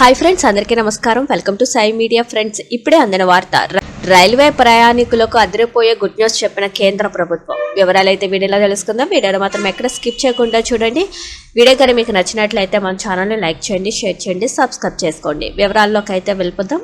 Hi friends అందరికీ నమస్కారం. Welcome to Sai media friends. ఇప్పుడే అందిన వార్త రైల్వే ప్రయాణికులకు అదిరిపోయే గుడ్ న్యూస్ చెప్పిన కేంద్ర ప్రభుత్వం. వివరాలు అయితే వీడియోలో తెలుసుకుందాం. వీడియోలో మాత్రం ఎక్కడ స్కిప్ చేయకుండా చూడండి. వీడియో కానీ మీకు నచ్చినట్లయితే మన ఛానల్ని లైక్ చేయండి షేర్ చేయండి సబ్స్క్రైబ్ చేసుకోండి. వివరాల్లోకి అయితే వెళ్ళిపోదాం.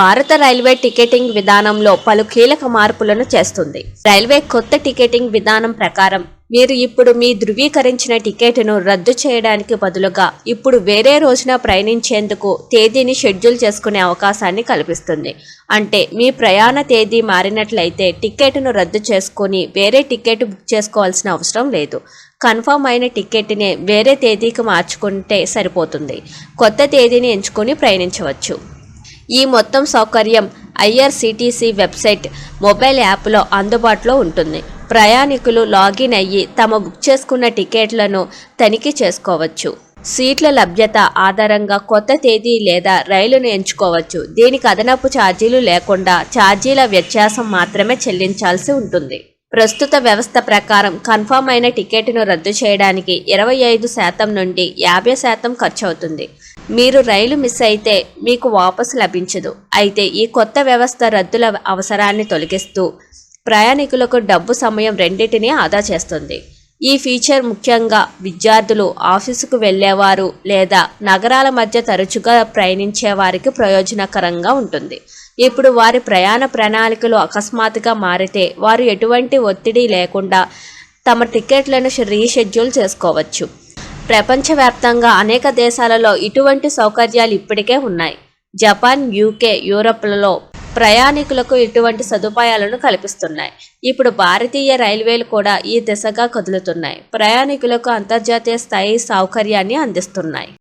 భారత రైల్వే టికెటింగ్ విధానంలో పలు కీలక మార్పులను చేస్తుంది. రైల్వే కొత్త టికెటింగ్ విధానం ప్రకారం మీరు ఇప్పుడు మీ ధృవీకరించిన టికెట్ను రద్దు చేయడానికి బదులుగా ఇప్పుడు వేరే రోజున ప్రయాణించేందుకు తేదీని షెడ్యూల్ చేసుకునే అవకాశాన్ని కల్పిస్తుంది. అంటే మీ ప్రయాణ తేదీ మారినట్లయితే టికెట్ను రద్దు చేసుకొని వేరే టికెట్ బుక్ చేసుకోవాల్సిన అవసరం లేదు. కన్ఫర్మ్ అయిన టికెట్ని వేరే తేదీకి మార్చుకుంటే సరిపోతుంది. కొత్త తేదీని ఎంచుకొని ప్రయాణించవచ్చు. ఈ మొత్తం సౌకర్యం ఐఆర్సిటీసీ వెబ్సైట్ మొబైల్ యాప్లో అందుబాటులో ఉంటుంది. ప్రయాణికులు లాగిన్ అయ్యి తమ బుక్ చేసుకున్న టికెట్లను తనిఖీ చేసుకోవచ్చు. సీట్ల లభ్యత ఆధారంగా కొత్త తేదీ లేదా రైలును ఎంచుకోవచ్చు. దీనికి అదనపు ఛార్జీలు లేకుండా ఛార్జీల వ్యత్యాసం మాత్రమే చెల్లించాల్సి ఉంటుంది. ప్రస్తుత వ్యవస్థ ప్రకారం కన్ఫామ్ అయిన టికెట్ను రద్దు చేయడానికి ఇరవై ఐదు శాతం నుండి యాభై శాతం ఖర్చు అవుతుంది మీరు రైలు మిస్ అయితే మీకు వాపసు లభించదు. అయితే ఈ కొత్త వ్యవస్థ రద్దుల అవసరాన్ని తొలగిస్తూ ప్రయాణికులకు డబ్బు సమయం రెండింటినీ ఆదా చేస్తుంది. ఈ ఫీచర్ ముఖ్యంగా విద్యార్థులు ఆఫీసుకు వెళ్ళేవారు లేదా నగరాల మధ్య తరచుగా ప్రయాణించే వారికి ప్రయోజనకరంగా ఉంటుంది. ఇప్పుడు వారి ప్రయాణ ప్రణాళికలు అకస్మాత్తుగా మారితే వారు ఎటువంటి ఒత్తిడి లేకుండా తమ టికెట్లను రీషెడ్యూల్ చేసుకోవచ్చు. ప్రపంచవ్యాప్తంగా అనేక దేశాలలో ఇటువంటి సౌకర్యాలు ఇప్పటికే ఉన్నాయి. జపాన్ యూకే యూరప్లలో ప్రయాణికులకు ఇటువంటి సదుపాయాలను కల్పిస్తున్నాయి. ఇప్పుడు భారతీయ రైల్వేలు కూడా ఈ దిశగా కదులుతున్నాయి. ప్రయాణికులకు అంతర్జాతీయ స్థాయి సౌకర్యాన్ని అందిస్తున్నాయి.